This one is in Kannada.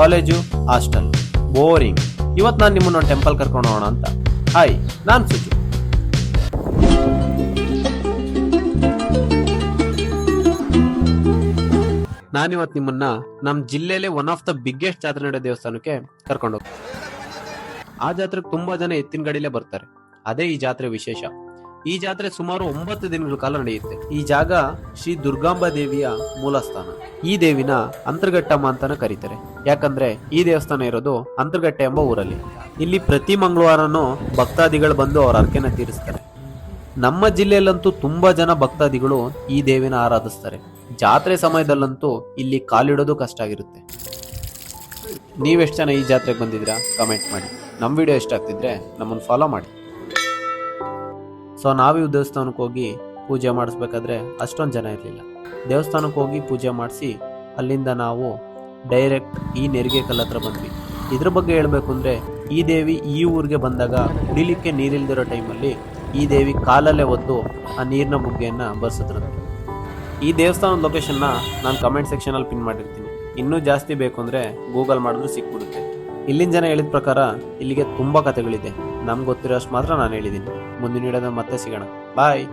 College, hostel. ಬೋರಿಂಗ್. ಇವತ್ತು ನಾನು ನಿಮ್ಮನ್ನ ಒಂದು ಟೆಂಪಲ್ ಕರ್ಕೊಂಡು ಹೋಗೋಣ ಅಂತ. ಹಾಯ್ ನಾನು ಸುಜು. ನಾನಿವತ್ತು ನಿಮ್ಮನ್ನ ನಮ್ಮ ಜಿಲ್ಲೆಯಲ್ಲೇ ಒನ್ ಆಫ್ ದ ಬಿಗ್ಗೆಸ್ಟ್ ಜಾತ್ರೆ ನಡೆಯೋ ದೇವಸ್ಥಾನಕ್ಕೆ ಕರ್ಕೊಂಡು ಹೋಗ್ತೀನಿ ಆ ಜಾತ್ರೆಗೆ ತುಂಬಾ ಜನ ಎತ್ತಿನ ಗಾಡಿಲೇ ಬರ್ತಾರೆ. ಅದೇ ಈ ಜಾತ್ರೆ ವಿಶೇಷ. ಈ ಜಾತ್ರೆ ಸುಮಾರು ಒಂಬತ್ತು ದಿನಗಳ ಕಾಲ ನಡೆಯುತ್ತೆ. ಈ ಜಾಗ ಶ್ರೀ ದುರ್ಗಾಂಬಾ ದೇವಿಯ ಮೂಲಸ್ಥಾನ. ಈ ದೇವಿನ ಅಂತರ್ಘಟ್ಟಮ್ಮ ಅಂತಾನೆ ಕರೀತಾರೆ. ಯಾಕಂದ್ರೆ ಈ ದೇವಸ್ಥಾನ ಇರೋದು ಅಂತರ್ಘಟ್ಟೆ ಎಂಬ ಊರಲ್ಲಿ. ಇಲ್ಲಿ ಪ್ರತಿ ಮಂಗಳವಾರನೂ ಭಕ್ತಾದಿಗಳು ಬಂದು ಅವರ ಅರ್ಕೆನ ತೀರಿಸ್ತಾರೆ. ನಮ್ಮ ಜಿಲ್ಲೆಯಲ್ಲಂತೂ ತುಂಬಾ ಜನ ಭಕ್ತಾದಿಗಳು ಈ ದೇವಿನ ಆರಾಧಿಸ್ತಾರೆ. ಜಾತ್ರೆ ಸಮಯದಲ್ಲಂತೂ ಇಲ್ಲಿ ಕಾಲಿಡೋದು ಕಷ್ಟ ಆಗಿರುತ್ತೆ. ನೀವೆಷ್ಟು ಜನ ಈ ಜಾತ್ರೆಗೆ ಬಂದಿದ್ರಾ ಕಮೆಂಟ್ ಮಾಡಿ. ನಮ್ಮ ವಿಡಿಯೋ ಇಷ್ಟ ಆಗ್ತಿದ್ರೆ ನಮ್ಮನ್ನು ಫಾಲೋ ಮಾಡಿ. ಸೊ ನಾವೇ ದೇವಸ್ಥಾನಕ್ಕೆ ಹೋಗಿ ಪೂಜೆ ಮಾಡಿಸ್ಬೇಕಾದ್ರೆ ಅಷ್ಟೊಂದು ಜನ ಇರಲಿಲ್ಲ. ದೇವಸ್ಥಾನಕ್ಕೆ ಹೋಗಿ ಪೂಜೆ ಮಾಡಿಸಿ ಅಲ್ಲಿಂದ ನಾವು ಡೈರೆಕ್ಟ್ ಈ ನೆರಿಗೆ ಹತ್ರ ಬಂದ್ವಿ. ಇದ್ರ ಬಗ್ಗೆ ಹೇಳಬೇಕು ಅಂದರೆ ಈ ದೇವಿ ಈ ಊರಿಗೆ ಬಂದಾಗ ಕುಡಿಲಿಕ್ಕೆ ನೀರಿಲ್ದಿರೋ ಟೈಮಲ್ಲಿ ಈ ದೇವಿ ಕಾಲಲ್ಲೇ ಒದ್ದು ಆ ನೀರಿನ ಬುಗ್ಗೆಯನ್ನು ಬರ್ಸಿದ್ರಂತೆ ಈ ದೇವಸ್ಥಾನದ ಲೊಕೇಶನ್ನ ನಾನು ಕಮೆಂಟ್ ಸೆಕ್ಷನಲ್ಲಿ ಪಿನ್ ಮಾಡಿರ್ತೀನಿ. ಇನ್ನೂ ಜಾಸ್ತಿ ಬೇಕು ಅಂದರೆ ಗೂಗಲ್ ಮಾಡಿದ್ರೂ ಸಿಕ್ಬಿಡುತ್ತೆ. ಇಲ್ಲಿನ ಜನ ಹೇಳಿದ ಪ್ರಕಾರ ಇಲ್ಲಿಗೆ ತುಂಬ ಕಥೆಗಳಿದೆ. ನಮ್ಗೆ ಗೊತ್ತಿರೋಷ್ಟು ಮಾತ್ರ ನಾನು ಹೇಳಿದ್ದೀನಿ. ಮುಂದಿನ ವಿಡಿಯೋದ ಮತ್ತೆ ಸಿಗೋಣ. ಬಾಯ್